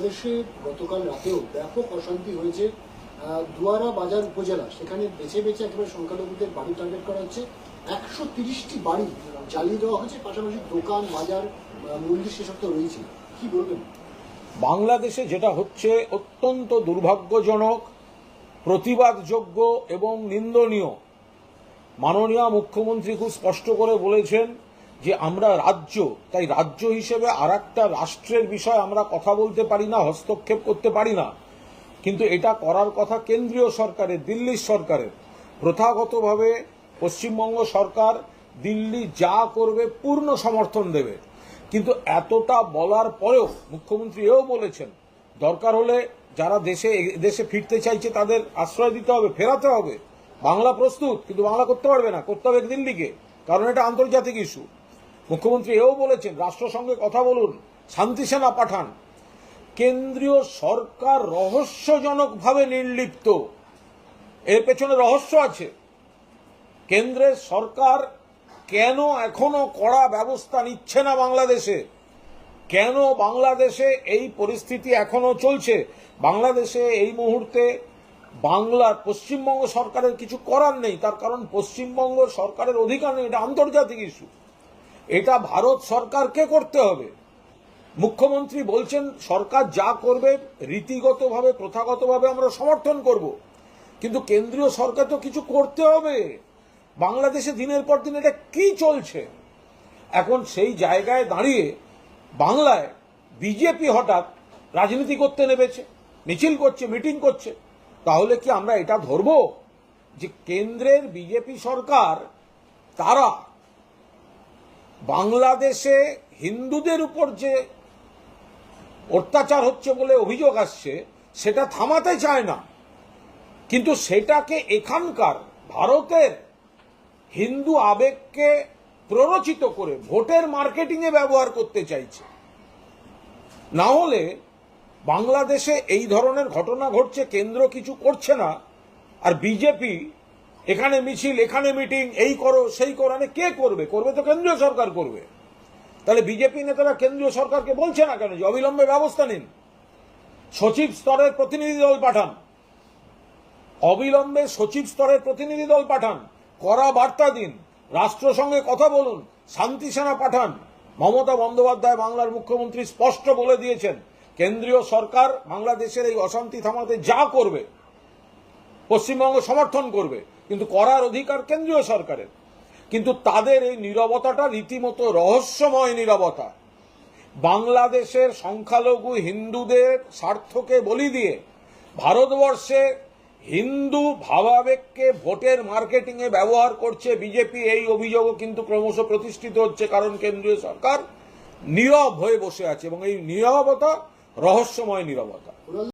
বাংলাদেশে গতকাল রাতেও ব্যাপক অশান্তি হয়েছে দুয়ারা বাজার উপজেলা। সেখানে বেছে বেছে একেবারে সংখ্যালঘুদের বাড়ি টার্গেট করা হচ্ছে। একশো তিরিশটি বাড়ি জ্বালিয়ে দেওয়া হয়েছে, পাশাপাশি দোকান, বাজার মন্দির সেসব তো রয়েছে। কি বলবেন? বাংলাদেশে যেটা হচ্ছে অত্যন্ত দুর্ভাগ্যজনক, প্রতিবাদযোগ্য এবং নিন্দনীয়। মাননীয় মুখ্যমন্ত্রী খুব স্পষ্ট করে বলেছেন যে আমরা রাজ্য, তাই রাজ্য হিসেবে আর রাষ্ট্রের বিষয়ে আমরা কথা বলতে পারি না, হস্তক্ষেপ করতে পারি না। কিন্তু এটা করার কথা কেন্দ্রীয় সরকারের, দিল্লির সরকারের। প্রথাগতভাবে পশ্চিমবঙ্গ সরকার দিল্লি যা করবে, পূর্ণ সমর্থন দেবে। কিন্তু এতটা বলার পরেও মুখ্যমন্ত্রী এও বলেছেন, দরকার হলে যারা দেশে দেশে ফিরতে চাইছে তাদের আশ্রয় দিতে হবে, ফেরাতে হবে। বাংলা প্রস্তুত, কিন্তু বাংলা করতে পারবে না, করতে হবে দিল্লিকে, কারণ এটা আন্তর্জাতিক ইস্যু মুখ্যমন্ত্রী এও বলেছেন, রাষ্ট্রসংঘে কথা বলুন, শান্তি সেনা পাঠান। কেন্দ্রীয় সরকার রহস্যজনকভাবে নির্লিপ্ত। এর পেছনে রহস্য আছে। কেন্দ্রের সরকার কেন এখনও কড়া ব্যবস্থা নিচ্ছে না বাংলাদেশে? কেন বাংলাদেশে এই পরিস্থিতি এখনও চলছে? বাংলাদেশে এই মুহূর্তে বাংলার পশ্চিমবঙ্গ সরকারের কিছু করার নেই, তার কারণ পশ্চিমবঙ্গ সরকারের অধিকার নেই, এটা আন্তর্জাতিক ইস্যু এটা ভারত সরকারকে করতে হবে। মুখ্যমন্ত্রী বলছেন, সরকার যা করবে, রীতিগতভাবে, প্রথাগতভাবে আমরা সমর্থন করব। কিন্তু কেন্দ্রীয় সরকার তো কিছু করতে হবে। বাংলাদেশে দিনের পর দিন এটা কি চলছে? এখন সেই জায়গায় দাঁড়িয়ে বাংলায় বিজেপি হঠাৎ রাজনীতি করতে নেমেছে, মিছিল করছে, মিটিং করছে। তাহলে কি আমরা এটা ধরবো? যে কেন্দ্রের বিজেপি সরকার, তারা বাংলাদেশে হিন্দুদের উপর যে অত্যাচার হচ্ছে বলে অভিযোগ আসছে, সেটা থামাতে চায় না। কিন্তু সেটাকে এখানকার ভারতের হিন্দু আবেগকে প্ররোচিত করে ভোটের মার্কেটিংয়ে ব্যবহার করতে চাইছে। না হলে বাংলাদেশে এই ধরনের ঘটনা ঘটছে, কেন্দ্র কিছু করছে না, আর বিজেপি এখানে মিছিল, এখানে মিটিং, এই করো, সেই করো মানে কে করবে? করবে তো কেন্দ্রীয় সরকার করবে। তাহলে বিজেপি নেতারা কেন্দ্রীয় সরকারকে বলছে না কেন যে অবিলম্বে ব্যবস্থা নিন? সচিব স্তরের প্রতিনিধি দল পাঠান। অবিলম্বে সচিব স্তরের প্রতিনিধি দল পাঠান। কড়া বার্তা দিন। রাষ্ট্রসংঘে কথা বলুন। শান্তি সেনা পাঠান। মমতা বন্দ্যোপাধ্যায় বাংলার মুখ্যমন্ত্রী স্পষ্ট বলে দিয়েছেন, কেন্দ্রীয় সরকার বাংলাদেশের এই অশান্তি থামাতে যা করবে, পশ্চিমবঙ্গ সমর্থন করবে। কিন্তু করার অধিকার কেন্দ্রীয় সরকারের। কিন্তু তাদের এই নীরবতাটা রীতিমতো রহস্যময় নীরবতা। বাংলাদেশের সংখ্যালঘু হিন্দুদের স্বার্থকে বলি দিয়ে ভারতবর্ষে হিন্দু ভাবাবেগকে ভোটের মার্কেটিংয়ে ব্যবহার করছে বিজেপি, এই অভিযোগও কিন্তু ক্রমশ প্রতিষ্ঠিত হচ্ছে কারণ কেন্দ্রীয় সরকার নীরব হয়ে বসে আছে এবং এই নীরবতা রহস্যময় নীরবতা।